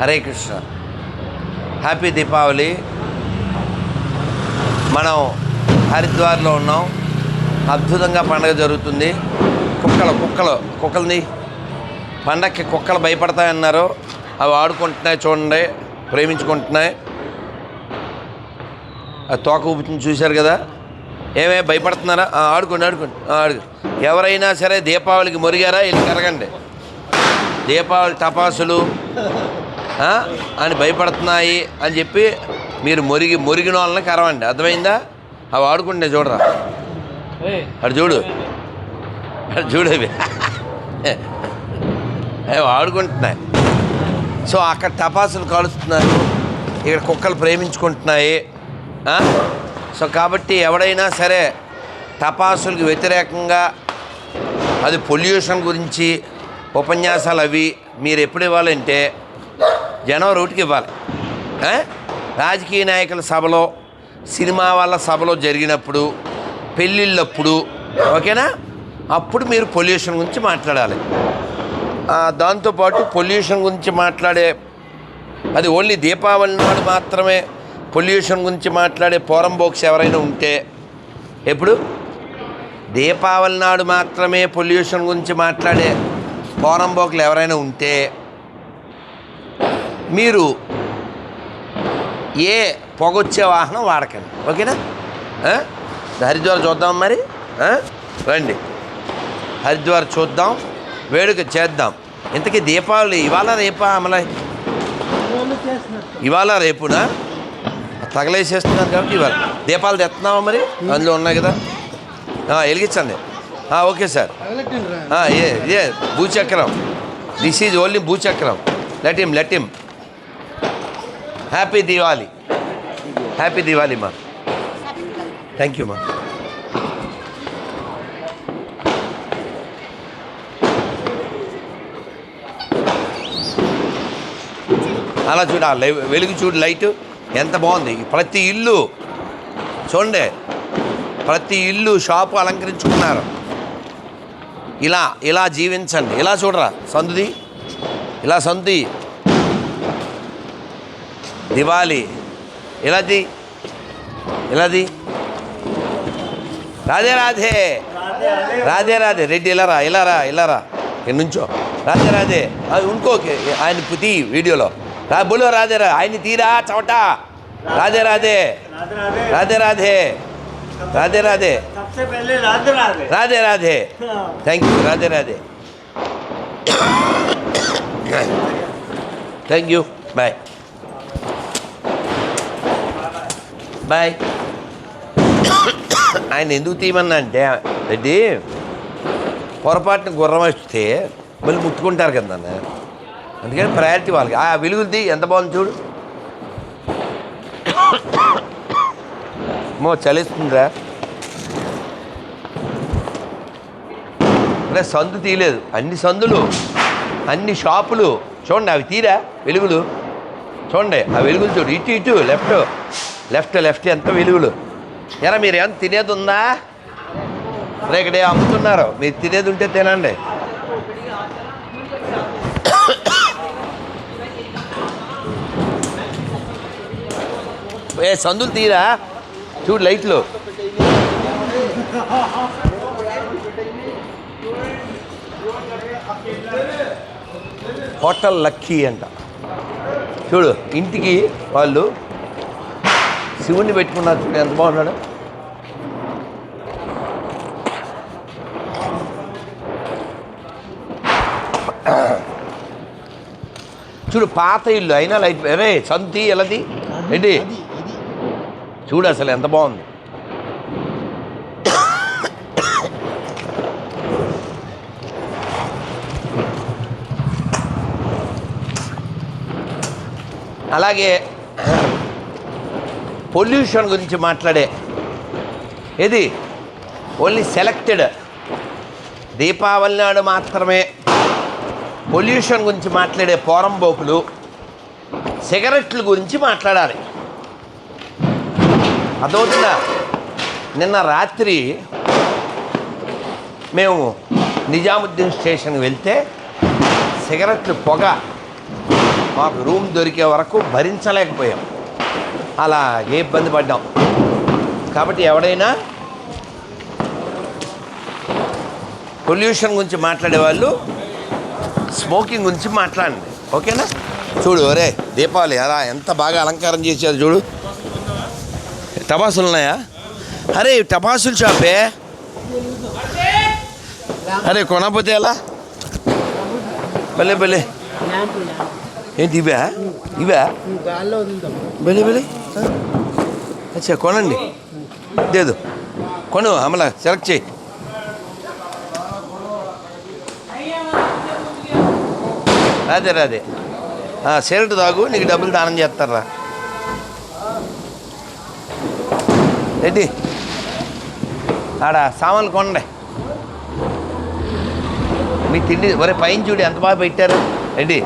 Hare Krishna. Happy Deepavali మనం హరిద్వార్లో ఉన్నాం. అద్భుతంగా పండగ జరుగుతుంది. కుక్కలు కుక్కలు కుక్కలని పండక్కి కుక్కలు భయపడతాయన్నారు. అవి ఆడుకుంటున్నాయి చూడండి ప్రేమించుకుంటున్నాయి. ఆ తోక ఊపుతుంది చూశారు కదా? ఏమే భయపడుతున్నారా? ఆడుకోండి ఆడుకోండి ఆడు ఎవరైనా సరే దీపావళికి మురిగారా? వెళ్ళి కరగండి. దీపావళి తపాసులు అని భయపడుతున్నాయి అని చెప్పి మీరు మురిగి మురిగిన వాళ్ళని కరవండి. అర్థమైందా? అవి ఆడుకుంటే చూడరా. అటు చూడు. అటు చూడు అవి. అవి ఆడుకుంటున్నాయి. సో అక్కడ టపాసులు కాలుస్తున్నారు ఇక్కడ కుక్కలు ప్రేమించుకుంటున్నాయి. సో కాబట్టి ఎవడైనా సరే టపాసులకు వ్యతిరేకంగా అది పొల్యూషన్ గురించి ఉపన్యాసాలు అవి మీరు ఎప్పుడు ఇవ్వాలంటే జనవరి ఒకటికి ఇవ్వాలి. రాజకీయ నాయకుల సభలో సినిమా వాళ్ళ సభలో జరిగినప్పుడు పెళ్ళిళ్ళప్పుడు ఓకేనా? అప్పుడు మీరు పొల్యూషన్ గురించి మాట్లాడాలి. దాంతోపాటు పొల్యూషన్ గురించి మాట్లాడే అది ఓన్లీ దీపావళి నాడు మాత్రమే పొల్యూషన్ గురించి మాట్లాడే పోరం బోక్స్ ఎవరైనా ఉంటే ఎప్పుడు? దీపావళి నాడు మాత్రమే పొల్యూషన్ గురించి మాట్లాడే పోరంబోకులు ఎవరైనా ఉంటే మీరు ఏ పొగొచ్చే వాహనం వాడకండి. ఓకేనా? హరిద్వార్ చూద్దాం మరి? రండి. హరిద్వార్ చూద్దాం. వేడుక చేద్దాం. ఇంతకీ దీపావళి ఇవాళ రేపా? అమల ఇవాళ రేపునా? తగలేసేస్తున్నారు కాబట్టి ఇవాళ. దీపాలు తెస్తున్నావా మరి? అందులో ఉన్నాయి కదా. వెలిగించండి. Okay sir. ఏ ఏ భూచక్రం. This is only భూచక్రం. Let him let him happy Diwali happy Diwali మా థ్యాంక్ యూ మా అలా చూడ ఆ వెలుగు చూడు లైట్. ఎంత బాగుంది. ప్రతి ఇల్లు చూడండి. ప్రతి ఇల్లు షాపు అలంకరించుకున్నారు. ఇలా ఇలా జీవించండి. ఇలా చూడరా సందుది? ఇలా సందుది? దివాళీ ఇలాది ఇలాది రాధే రాధే రాధే రాధే రెడ్డి ఇలా రా ఇలా రా ఇలా రా ఇక్కడ నుంచో రాధే రాధే అది ఇంకోకే ఆయన తీ వీడియోలో రా బోలో రాధే రా ఆయన తీరా చవట రాధే రాధే రాధే రాధే రాధే రాధే सबसे पहले Radhe Radhe Radhe Radhe thank you Radhe Radhe thank you bye bye ఆయన ఎందుకు తీయమన్నా అంటే రెడ్డి పొరపాటున గుర్రం వస్తే మళ్ళీ ముట్టుకుంటారు కదా అందుకని ప్రయారిటీ వాళ్ళకి. ఆ వెలుగుది ఎంత బాగుంది చూడు. మో చలిస్తుందిరా. అంటే సందు తీయలేదు. అన్ని సందులు అన్ని షాపులు. చూడండి అవి తీరా వెలుగులు. చూడండి ఆ వెలుగులు చూడు. ఇటు ఇటు లెఫ్ట్. లెఫ్ట్ లెఫ్ట్ ఎంత వెలుగులు ఎరా మీరు ఏమన్నా తినేది ఉందా రే ఇక్కడ ఏం అమ్ముతున్నారు? మీరు తినేది ఉంటే తినండి. ఏ సందులు తీరా? చూడు లైట్లు. హోటల్ లక్కీ అంట. చూడు ఇంటికి వాళ్ళు శివుణ్ణి పెట్టుకున్నారు చూడు ఎంత బాగున్నాడు. చూడు పాత ఇల్లు అయినా లైట్ అరే సంతి ఎలది? ఏంటి? చూడు అసలు ఎంత బాగుంది. అలాగే పొల్యూషన్ గురించి మాట్లాడే ఇది ఓన్లీ సెలెక్టెడ్. దీపావళి నాడు మాత్రమే పొల్యూషన్ గురించి మాట్లాడే పోరంబోకులు సిగరెట్ల గురించి మాట్లాడాలి. అదవుతుందా నిన్న రాత్రి మేము నిజాముద్దీన్ స్టేషన్కి వెళ్తే సిగరెట్లు పొగ మాకు రూమ్ దొరికే వరకు భరించలేకపోయాం. అలా ఏ ఇబ్బంది పడ్డాం. కాబట్టి ఎవడైనా పొల్యూషన్ గురించి మాట్లాడే వాళ్ళు స్మోకింగ్ గురించి మాట్లాడండి. ఓకేనా? చూడు ఒరే దీపావళి అలా ఎంత బాగా అలంకారం చేశారు చూడు. టపాసులు ఉన్నాయా? అరే టపాసులు షాపే. అరే కొనకపోతే ఎలా? భలే భలే ఏంటి ఇవా? ఇవా? వెళ్ళి వెళ్ళి అచ్చా కొనండి. లేదు కొను అమలా సెలెక్ట్ చేయి. రాదే రాదే. సిగరెట్ తాగు నీకు డబ్బులు దానం చేస్తారా? రెడ్డి ఆడ సామాన్లు కొనండి. మీ తిండి ఒరే పైన చూడు ఎంత బాగా పెట్టారు? రెడ్డి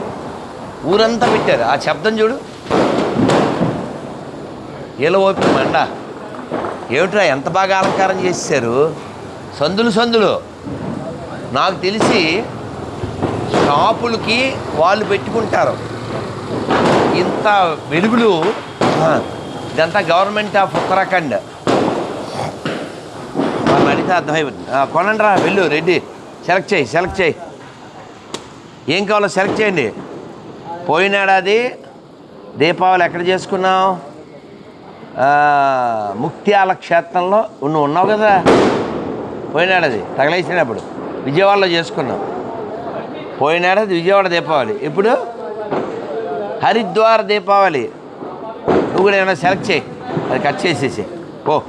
ఊరంతా పెట్టారు. ఆ శబ్దం చూడు. ఏలో ఓపిక మండ ఏమిట్రా ఎంత బాగా అలంకారం చేశారు సందులు సందులు. నాకు తెలిసి షాపులకి వాళ్ళు పెట్టుకుంటారు. ఇంత వెలుగులు ఇదంతా గవర్నమెంట్ ఆఫ్ ఉత్తరాఖండ్. వాళ్ళు అడిగితే అర్థమైపోతుంది. కొనండి రా వెళ్ళు రెడ్డి. సెలెక్ట్ చేయి సెలెక్ట్ చేయి. ఏం కావాలో సెలెక్ట్ చేయండి. పోయినాడాది దీపావళి ఎక్కడ చేసుకున్నావు? ముక్త్యాల క్షేత్రంలో నువ్వు ఉన్నావు కదా. పోయినాడది తగలేసినప్పుడు. విజయవాడలో చేసుకున్నాం. పోయినాడది విజయవాడ దీపావళి. ఇప్పుడు హరిద్వార్ దీపావళి. నువ్వు కూడా ఏమైనా సెలెక్ట్ చేయి. అది కట్ చేసేసి ఓ